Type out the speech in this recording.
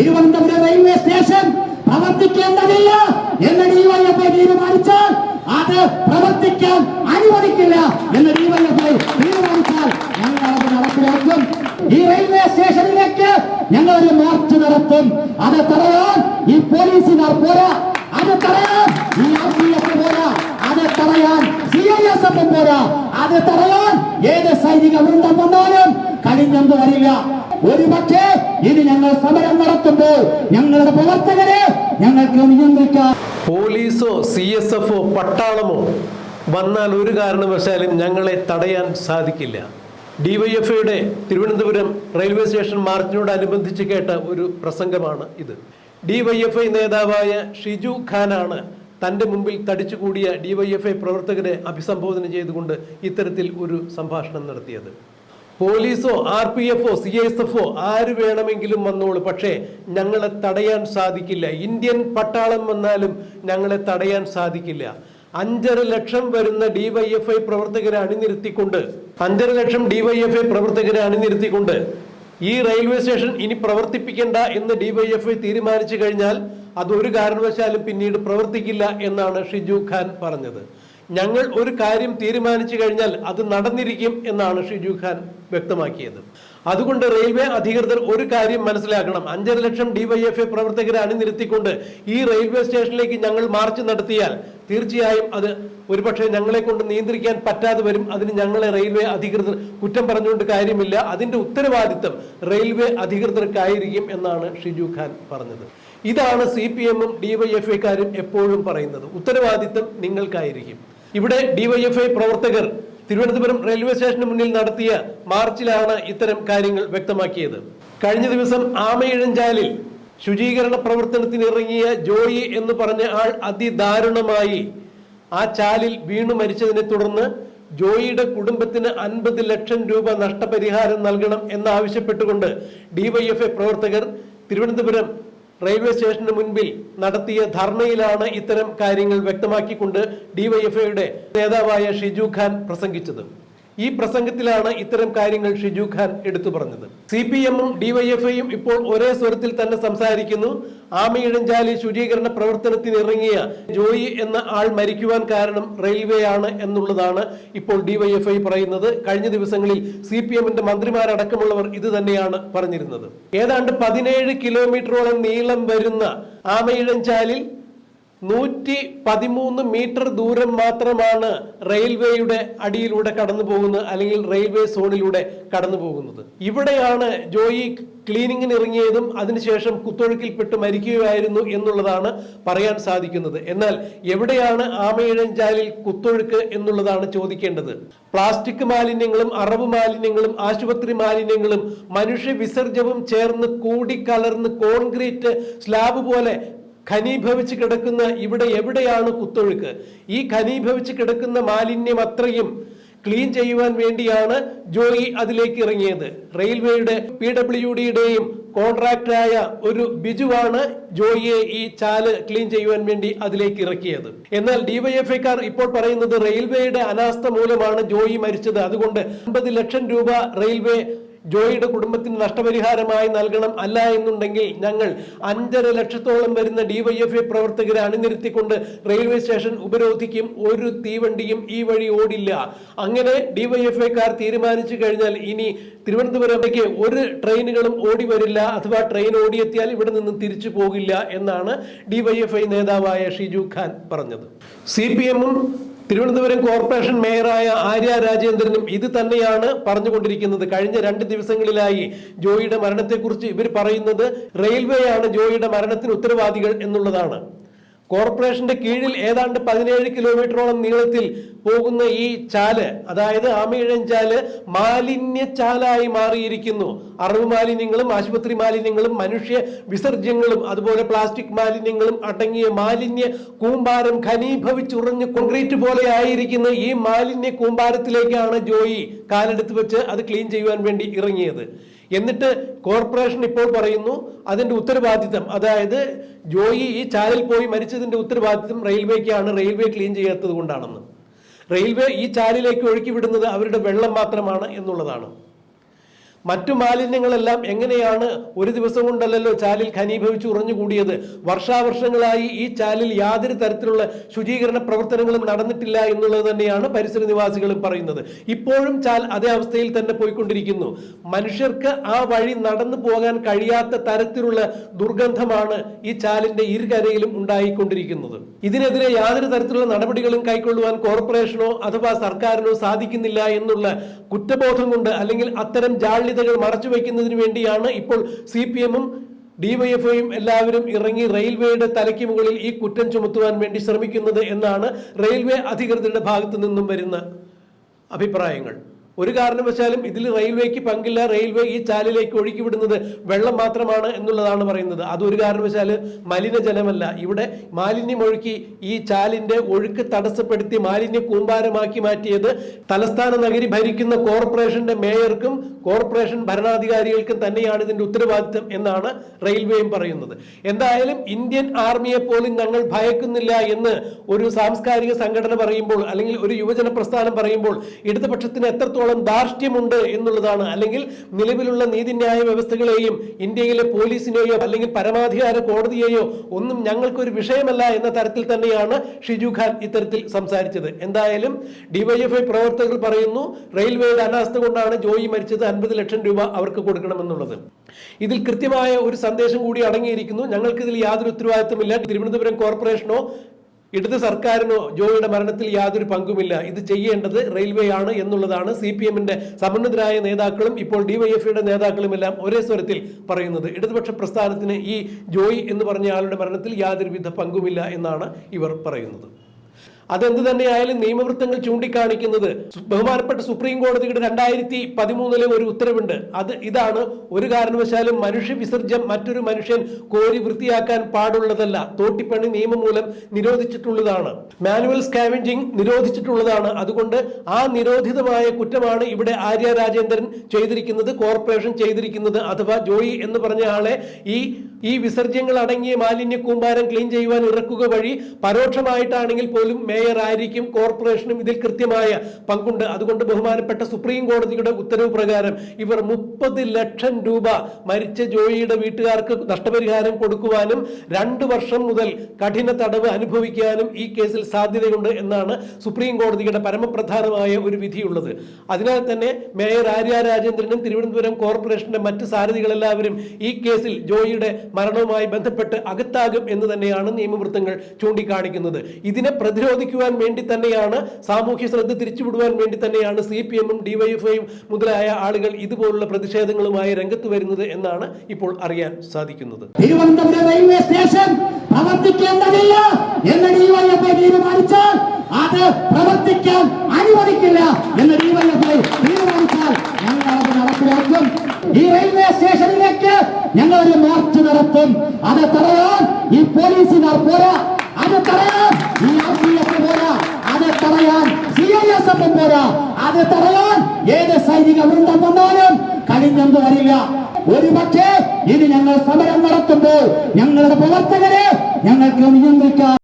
Thiruvananthapuram railway station പ്രവർത്തിക്കേണ്ടതില്ല എന്ന് DYFI തീരുമാനിച്ചാൽ അത് പ്രവർത്തിക്കാൻ അനുവദിക്കില്ല എന്ന് ഡിവൈഎഫ്ഐ തീരുമാനിച്ചാൽ ഞങ്ങൾ അത് നടപ്പിലാക്കും. ഈ റെയിൽവേ സ്റ്റേഷനിലേക്ക് ഞങ്ങൾ ഒരു മാർച്ച് നടത്തും. അത് തടയാൻ ഈ പോലീസിനാർ പോരാ. അത് തടയാൻ ഈ ആർ പി എഫ് പോരാ. അത് തടയാൻ സി ഐ എസ് എഫ് പോരാ. അത് തടയാൻ ഏത് സൈനിക വൃന്ദം വന്നാലും കഴിഞ്ഞെന്ന് വരില്ല. ഒരു പക്ഷേ ഇനി ഞങ്ങൾ സമരം നടത്തുമ്പോൾ ഞങ്ങളുടെ പ്രവർത്തകരെ ഞങ്ങൾക്ക് നിയന്ത്രിക്കാം. പോലീസോ സി എസ് എഫോ പട്ടാളമോ വന്നാൽ ഒരു കാരണവശാലും ഞങ്ങളെ തടയാൻ സാധിക്കില്ല. ഡിവൈഎഫ്ഐയുടെ തിരുവനന്തപുരം റെയിൽവേ സ്റ്റേഷൻ മാർച്ചിനോടനുബന്ധിച്ച് കേട്ട ഒരു പ്രസംഗമാണ് ഇത്. ഡിവൈഎഫ്ഐ നേതാവായ ഷിജു ഖാനാണ് തന്റെ മുമ്പിൽ തടിച്ചുകൂടിയ ഡിവൈഎഫ്ഐ പ്രവർത്തകരെ അഭിസംബോധന ചെയ്തുകൊണ്ട് ഇത്തരത്തിൽ ഒരു സംഭാഷണം നടത്തിയത്. പോലീസോ ആർ പി എഫോ സി എസ് എഫോ ആര് വേണമെങ്കിലും വന്നോളൂ. പക്ഷേ ഞങ്ങളെ തടയാൻ സാധിക്കില്ല. ഇന്ത്യൻ പട്ടാളം വന്നാലും ഞങ്ങളെ തടയാൻ സാധിക്കില്ല. അഞ്ചര ലക്ഷം വരുന്ന ഡിവൈഎഫ്ഐ പ്രവർത്തകരെ അണിനിരത്തിക്കൊണ്ട് അഞ്ചര ലക്ഷം ഡിവൈഎഫ്ഐ പ്രവർത്തകരെ അണിനിരത്തിക്കൊണ്ട് ഈ റെയിൽവേ സ്റ്റേഷൻ ഇനി പ്രവർത്തിപ്പിക്കേണ്ട എന്ന് ഡിവൈഎഫ്ഐ തീരുമാനിച്ചു കഴിഞ്ഞാൽ അത് ഒരു കാരണവശാലും പിന്നീട് പ്രവർത്തിക്കില്ല എന്നാണ് ഷിജു ഖാൻ പറഞ്ഞത്. ഞങ്ങൾ ഒരു കാര്യം തീരുമാനിച്ചു കഴിഞ്ഞാൽ അത് നടന്നിരിക്കും എന്നാണ് ഷിജു ഖാൻ വ്യക്തമാക്കിയത്. അതുകൊണ്ട് റെയിൽവേ അധികൃതർ ഒരു കാര്യം മനസ്സിലാക്കണം. അഞ്ചര ലക്ഷം ഡിവൈഎഫ്എ പ്രവർത്തകരെ അണിനിരത്തിക്കൊണ്ട് ഈ റെയിൽവേ സ്റ്റേഷനിലേക്ക് ഞങ്ങൾ മാർച്ച് നടത്തിയാൽ തീർച്ചയായും അത് ഒരുപക്ഷെ ഞങ്ങളെ കൊണ്ട് നിയന്ത്രിക്കാൻ പറ്റാതെ വരും. അതിന് ഞങ്ങളെ റെയിൽവേ അധികൃതർ കുറ്റം പറഞ്ഞുകൊണ്ട് കാര്യമില്ല. അതിന്റെ ഉത്തരവാദിത്തം റെയിൽവേ അധികൃതർക്കായിരിക്കും എന്നാണ് ഷിജു ഖാൻ പറഞ്ഞത്. ഇതാണ് സി പി എമ്മും ഡിവൈഎഫ്ഐക്കാരും എപ്പോഴും പറയുന്നത്. ഉത്തരവാദിത്തം നിങ്ങൾക്കായിരിക്കും. ഇവിടെ ഡിവൈഎഫ്ഐ പ്രവർത്തകർ തിരുവനന്തപുരം റെയിൽവേ സ്റ്റേഷന് മുന്നിൽ നടത്തിയ മാർച്ചിലാണ് ഇത്തരം കാര്യങ്ങൾ വ്യക്തമാക്കിയത്. കഴിഞ്ഞ ദിവസം ആമയിഴഞ്ചാലിൽ ശുചീകരണ പ്രവർത്തനത്തിന് ഇറങ്ങിയ ജോയി എന്ന് പറഞ്ഞ ആൾ അതിദാരുണമായി ആ ചാലിൽ വീണു മരിച്ചതിനെ തുടർന്ന് ജോയിയുടെ കുടുംബത്തിന് അൻപത് ലക്ഷം രൂപ നഷ്ടപരിഹാരം നൽകണം എന്നാവശ്യപ്പെട്ടുകൊണ്ട് ഡിവൈഎഫ്ഐ പ്രവർത്തകർ തിരുവനന്തപുരം റെയിൽവേ സ്റ്റേഷന് മുൻപിൽ നടത്തിയ ധർണയിലാണ് ഇത്തരം കാര്യങ്ങൾ വ്യക്തമാക്കിക്കൊണ്ട് ഡിവൈഎഫ്ഐയുടെ നേതാവായ ഷിജു ഖാൻ പ്രസംഗിച്ചത്. ഈ പ്രസംഗത്തിലാണ് ഇത്തരം കാര്യങ്ങൾ ഷിജു ഖാൻ എടുത്തു പറഞ്ഞത്. സി പി എമ്മും ഡിവൈഎഫ്ഐയും ഇപ്പോൾ ഒരേ സ്വരത്തിൽ തന്നെ സംസാരിക്കുന്നു. ആമയിടഞ്ചാലി ശുചീകരണ പ്രവർത്തനത്തിന് ഇറങ്ങിയ ജോയി എന്ന ആൾ മരിക്കുവാൻ കാരണം റെയിൽവേ ആണ് എന്നുള്ളതാണ് ഇപ്പോൾ ഡിവൈഎഫ്ഐ പറയുന്നത്. കഴിഞ്ഞ ദിവസങ്ങളിൽ സി പി എമ്മിന്റെ മന്ത്രിമാരടക്കമുള്ളവർ ഇത് തന്നെയാണ് പറഞ്ഞിരുന്നത്. ഏതാണ്ട് പതിനേഴ് കിലോമീറ്ററോളം നീളം വരുന്ന ആമയിഴഞ്ചാലിൽ നൂറ്റി പതിമൂന്ന് മീറ്റർ ദൂരം മാത്രമാണ് റെയിൽവേയുടെ അടിയിലൂടെ കടന്നു പോകുന്നത് അല്ലെങ്കിൽ റെയിൽവേ സോണിലൂടെ കടന്നു പോകുന്നത്. ഇവിടെയാണ് ജോയി ക്ലീനിങ്ങിന് ഇറങ്ങിയതും അതിനുശേഷം കുത്തൊഴുക്കിൽപ്പെട്ട് മരിക്കുകയായിരുന്നു എന്നുള്ളതാണ് പറയാൻ സാധിക്കുന്നത്. എന്നാൽ എവിടെയാണ് ആമയിഴഞ്ചാലിൽ കുത്തൊഴുക്ക് എന്നുള്ളതാണ് ചോദിക്കേണ്ടത്. പ്ലാസ്റ്റിക് മാലിന്യങ്ങളും അറവ് മാലിന്യങ്ങളും ആശുപത്രി മാലിന്യങ്ങളും മനുഷ്യ വിസർജ്യവും ചേർന്ന് കൂടിക്കലർന്ന് കോൺക്രീറ്റ് സ്ലാബ് പോലെ ഖനീഭവിച്ച് കിടക്കുന്ന ഇവിടെ എവിടെയാണ് കുത്തൊഴുക്ക്? ഈ ഖനീഭവിച്ച് കിടക്കുന്ന മാലിന്യം അത്രയും ക്ലീൻ ചെയ്യുവാൻ വേണ്ടിയാണ് ജോയി അതിലേക്ക് ഇറങ്ങിയത്. റെയിൽവേയുടെ പി ഡബ്ല്യു ഡിയുടെയും കോൺട്രാക്ടറായ ഒരു ബിജുവാണ് ജോയിയെ ഈ ചാൽ ക്ലീൻ ചെയ്യുവാൻ വേണ്ടി അതിലേക്ക് ഇറക്കിയത്. എന്നാൽ ഡിവൈഎഫ്ഐക്കാർ ഇപ്പോൾ പറയുന്നത് റെയിൽവേയുടെ അനാസ്ഥ മൂലമാണ് ജോയി മരിച്ചത്. അതുകൊണ്ട് അമ്പത് ലക്ഷം രൂപ റെയിൽവേ ജോയിയുടെ കുടുംബത്തിന് നഷ്ടപരിഹാരമായി നൽകണം അല്ല എന്നുണ്ടെങ്കിൽ ഞങ്ങൾ അഞ്ചര ലക്ഷത്തോളം വരുന്ന ഡിവൈഎഫ്ഐ പ്രവർത്തകരെ അണിനിരത്തിക്കൊണ്ട് റെയിൽവേ സ്റ്റേഷൻ ഉപരോധിക്കും. ഒരു തീവണ്ടിയും ഈ വഴി ഓടില്ല. അങ്ങനെ ഡിവൈഎഫ്ഐക്കാർ തീരുമാനിച്ചു കഴിഞ്ഞാൽ ഇനി തിരുവനന്തപുരത്തേക്ക് ഒരു ട്രെയിനുകളും ഓടി വരില്ല. അഥവാ ട്രെയിൻ ഓടിയെത്തിയാൽ ഇവിടെ നിന്ന് തിരിച്ചു പോകില്ല എന്നാണ് ഡിവൈഎഫ്ഐ നേതാവായ ഷിജു ഖാൻ പറഞ്ഞത്. സി പി എമ്മും തിരുവനന്തപുരം കോർപ്പറേഷൻ മേയറായ ആര്യ രാജേന്ദ്രനും ഇത് തന്നെയാണ് പറഞ്ഞുകൊണ്ടിരിക്കുന്നത്. കഴിഞ്ഞ രണ്ട് ദിവസങ്ങളിലായി ജോയിയുടെ മരണത്തെക്കുറിച്ച് ഇവർ പറയുന്നത് റെയിൽവേയാണ് ജോയിയുടെ മരണത്തിന് ഉത്തരവാദികൾ എന്നുള്ളതാണ്. കോർപ്പറേഷന്റെ കീഴിൽ ഏതാണ്ട് പതിനേഴ് കിലോമീറ്ററോളം നീളത്തിൽ പോകുന്ന ഈ ചാൽ അതായത് ആമയിഴഞ്ചാൽ മാലിന്യ ചാലായി മാറിയിരിക്കുന്നു. അറിവ് മാലിന്യങ്ങളും ആശുപത്രി മാലിന്യങ്ങളും മനുഷ്യ വിസർജ്യങ്ങളും അതുപോലെ പ്ലാസ്റ്റിക് മാലിന്യങ്ങളും അടങ്ങിയ മാലിന്യ കൂമ്പാരം ഖനീഭവിച്ചുറഞ്ഞ് കോൺക്രീറ്റ് പോലെ ആയിരിക്കുന്ന ഈ മാലിന്യ കൂമ്പാരത്തിലേക്കാണ് ജോയി കാലെടുത്ത് വെച്ച് അത് ക്ലീൻ ചെയ്യുവാൻ വേണ്ടി ഇറങ്ങിയത്. എന്നിട്ട് കോർപ്പറേഷൻ ഇപ്പോൾ പറയുന്നു അതിന്റെ ഉത്തരവാദിത്തം. അതായത് ജോയി ഈ ചാലിൽ പോയി മരിച്ചതിന്റെ ഉത്തരവാദിത്തം റെയിൽവേക്കാണ് റെയിൽവേ ക്ലീൻ ചെയ്യാത്തത് കൊണ്ടാണെന്ന്. റെയിൽവേ ഈ ചാലിലേക്ക് ഒഴുക്കി വിടുന്നത് അവരുടെ വെള്ളം മാത്രമാണ് എന്നുള്ളതാണ്. മറ്റു മാലിന്യങ്ങളെല്ലാം എങ്ങനെയാണ് ഒരു ദിവസം കൊണ്ടല്ലല്ലോ ചാലിൽ ഖനീഭവിച്ച് ഉറഞ്ഞുകൂടിയത്? വർഷാവർഷങ്ങളായി ഈ ചാലിൽ യാതൊരു തരത്തിലുള്ള ശുചീകരണ പ്രവർത്തനങ്ങളും നടന്നിട്ടില്ല എന്നുള്ളത് തന്നെയാണ് പരിസര നിവാസികളും പറയുന്നത്. ഇപ്പോഴും ചാൽ അതേ അവസ്ഥയിൽ തന്നെ പോയിക്കൊണ്ടിരിക്കുന്നു. മനുഷ്യർക്ക് ആ വഴി നടന്നു പോകാൻ കഴിയാത്ത തരത്തിലുള്ള ദുർഗന്ധമാണ് ഈ ചാലിന്റെ ഇരുകരയിലും ഉണ്ടായിക്കൊണ്ടിരിക്കുന്നത്. ഇതിനെതിരെ യാതൊരു തരത്തിലുള്ള നടപടികളും കൈക്കൊള്ളുവാൻ കോർപ്പറേഷനോ അഥവാ സർക്കാരിനോ സാധിക്കുന്നില്ല എന്നുള്ള കുറ്റബോധം കൊണ്ട് അല്ലെങ്കിൽ അത്തരം ജാള്യതകൾ മറച്ചു വയ്ക്കുന്നതിന് വേണ്ടിയാണ് ഇപ്പോൾ സി പി എമ്മും ഡിവൈഎഫ്ഐയും എല്ലാവരും ഇറങ്ങി റെയിൽവേയുടെ തലയ്ക്ക് മുകളിൽ ഈ കുറ്റം ചുമത്തുവാൻ വേണ്ടി ശ്രമിക്കുന്നത് എന്നാണ് റെയിൽവേ അധികൃതരുടെ ഭാഗത്തു നിന്നും വരുന്ന അഭിപ്രായങ്ങൾ. ഒരു കാരണവശാലും ഇതിൽ റെയിൽവേക്ക് പങ്കില്ല. റെയിൽവേ ഈ ചാലിലേക്ക് ഒഴുക്കി വിടുന്നത് വെള്ളം മാത്രമാണ് എന്നുള്ളതാണ് പറയുന്നത്. അത് അതൊരു കാരണവശാൽ മലിനജലമല്ല. ഇവിടെ മാലിന്യം ഒഴുക്കി ഈ ചാലിന്റെ ഒഴുക്ക് തടസ്സപ്പെടുത്തി മാലിന്യ കൂമ്പാരമാക്കി മാറ്റിയത് തലസ്ഥാന നഗരി ഭരിക്കുന്ന കോർപ്പറേഷന്റെ മേയർക്കും കോർപ്പറേഷൻ ഭരണാധികാരികൾക്കും തന്നെയാണ് ഇതിന്റെ ഉത്തരവാദിത്തം എന്നാണ് റെയിൽവേയും പറയുന്നത്. എന്തായാലും ഇന്ത്യൻ ആർമിയെ പോലും ഞങ്ങൾ ഭയക്കുന്നില്ല എന്ന് ഒരു സാംസ്കാരിക സംഘടന പറയുമ്പോൾ അല്ലെങ്കിൽ ഒരു യുവജന പ്രസ്ഥാനം പറയുമ്പോൾ ഇടതുപക്ഷത്തിന് എത്രത്തോളം ധാർഷ്ട്യമുണ്ട് എന്നുള്ളതാണ്. അല്ലെങ്കിൽ നിലവിലുള്ള നീതിന്യായ വ്യവസ്ഥകളെയും ഇന്ത്യയിലെ പോലീസിനെയോ അല്ലെങ്കിൽ പരമാധികാര കോടതിയെയോ ഒന്നും ഞങ്ങൾക്കൊരു വിഷയമല്ല എന്ന തരത്തിൽ തന്നെയാണ് ഷിജു ഖാൻ ഇത്തരത്തിൽ സംസാരിച്ചത്. എന്തായാലും ഡിവൈഎഫ്ഐ പ്രവർത്തകർ പറയുന്നു റെയിൽവേയുടെ അനാസ്ഥ കൊണ്ടാണ് ജോയി മരിച്ചത് അൻപത് ലക്ഷം രൂപ അവർക്ക് കൊടുക്കണമെന്നുള്ളത്. ഇതിൽ കൃത്യമായ ഒരു സന്ദേശം കൂടി അടങ്ങിയിരിക്കുന്നു. ഞങ്ങൾക്കിതിൽ യാതൊരു ഉത്തരവാദിത്തമില്ല തിരുവനന്തപുരം കോർപ്പറേഷനോ ഇടത് സർക്കാരിനോ ജോയിയുടെ മരണത്തിൽ യാതൊരു പങ്കുമില്ല. ഇത് ചെയ്യേണ്ടത് റെയിൽവേ ആണ് എന്നുള്ളതാണ് സി പി എമ്മിന്റെ സമന്വിതരായ നേതാക്കളും ഇപ്പോൾ ഡിവൈഎഫ്ഐയുടെ നേതാക്കളും എല്ലാം ഒരേ സ്വരത്തിൽ പറയുന്നത്. ഇടതുപക്ഷ പ്രസ്ഥാനത്തിന് ഈ ജോയി എന്ന് പറഞ്ഞ ആളുടെ മരണത്തിൽ യാതൊരുവിധ പങ്കുമില്ല എന്നാണ് ഇവർ പറയുന്നത്. അതെന്ത് തന്നെയായാലും നിയമവൃത്തങ്ങൾ ചൂണ്ടിക്കാണിക്കുന്നത്. ബഹുമാനപ്പെട്ട സുപ്രീം കോടതിയുടെ രണ്ടായിരത്തി പതിമൂന്നിലെ ഒരു ഉത്തരവുണ്ട്. അത് ഇതാണ്. ഒരു കാരണവശാലും മനുഷ്യ വിസർജ്യം മറ്റൊരു മനുഷ്യൻ കോരി വൃത്തിയാക്കാൻ പാടുള്ളതല്ല. തോട്ടിപ്പണി നിയമം മൂലം നിരോധിച്ചിട്ടുള്ളതാണ്. Manual scavenging നിരോധിച്ചിട്ടുള്ളതാണ്. അതുകൊണ്ട് ആ നിരോധിതമായ കുറ്റമാണ് ഇവിടെ ആര്യ രാജേന്ദ്രൻ ചെയ്തിരിക്കുന്നത് കോർപ്പറേഷൻ ചെയ്തിരിക്കുന്നത് അഥവാ ജോയി എന്ന് പറഞ്ഞ ആളെ ഈ ഈ വിസർജ്യങ്ങൾ അടങ്ങിയ മാലിന്യ കൂമ്പാരം ക്ലീൻ ചെയ്യുവാൻ ഇറക്കുക വഴി പരോക്ഷമായിട്ടാണെങ്കിൽ പോലും മേയർ ആയിരിക്കും കോർപ്പറേഷനും ഇതിൽ കൃത്യമായ പങ്കുണ്ട്. അതുകൊണ്ട് ബഹുമാനപ്പെട്ട സുപ്രീം കോടതിയുടെ ഉത്തരവ് പ്രകാരം ഇവർ മുപ്പത് ലക്ഷം രൂപ മരിച്ച ജോയിയുടെ വീട്ടുകാർക്ക് നഷ്ടപരിഹാരം കൊടുക്കുവാനും രണ്ടു വർഷം മുതൽ കഠിന തടവ് അനുഭവിക്കാനും ഈ കേസിൽ സാധ്യതയുണ്ട് എന്നാണ് സുപ്രീം കോടതിയുടെ പരമപ്രധാനമായ ഒരു വിധിയുള്ളത്. അതിനാൽ തന്നെ മേയർ ആര്യ രാജേന്ദ്രനും തിരുവനന്തപുരം കോർപ്പറേഷന്റെ മറ്റ് സാരഥികളെല്ലാവരും ഈ കേസിൽ ജോയിയുടെ മരണവുമായി ബന്ധപ്പെട്ട് അകത്താകും എന്ന് തന്നെയാണ് നിയമവൃത്തങ്ങൾ ചൂണ്ടിക്കാണിക്കുന്നത്. ഇതിനെ പ്രതിരോധിക്കുവാൻ വേണ്ടി തന്നെയാണ് സാമൂഹ്യ ശ്രദ്ധ തിരിച്ചുവിടുവാൻ വേണ്ടി തന്നെയാണ് സി പി എമ്മും ഡിവൈഎഫ്ഐയും മുതലായ ആളുകൾ ഇതുപോലുള്ള പ്രതിഷേധങ്ങളുമായി രംഗത്ത് വരുന്നത് എന്നാണ് ഇപ്പോൾ അറിയാൻ സാധിക്കുന്നത്. തിരുവനന്തപുരം റെയിൽവേ സ്റ്റേഷൻ പ്രവർത്തിക്കേണ്ടതില്ല എന്ന് ഡിവൈഎഫ്ഐ തീരുമാനിച്ചാൽ അത് പ്രവർത്തിക്കാൻ അനുവദിക്കില്ല എന്ന് ഡിവൈഎഫ്ഐ തീരുമാനിച്ചാൽ ഞങ്ങൾ അത് നടപ്പിലാക്കും. ഈ റെയിൽവേ സ്റ്റേഷനിലേക്ക് ഞങ്ങൾ ഒരു മാർച്ച് നടത്തും. അത് തടയാൻ ഈ പോലീസുകാർ പോരാ. എഫ് പോരാ. അത് തടയാൻ ഏത് സൈനിക വൃന്ദം വന്നാലും കഴിഞ്ഞെന്ന് വരില്ല. ഒരു പക്ഷേ ഇനി ഞങ്ങൾ സമരം നടത്തുമ്പോൾ ഞങ്ങളുടെ പ്രവർത്തകരെ ഞങ്ങൾക്ക് നിയന്ത്രിക്കാൻ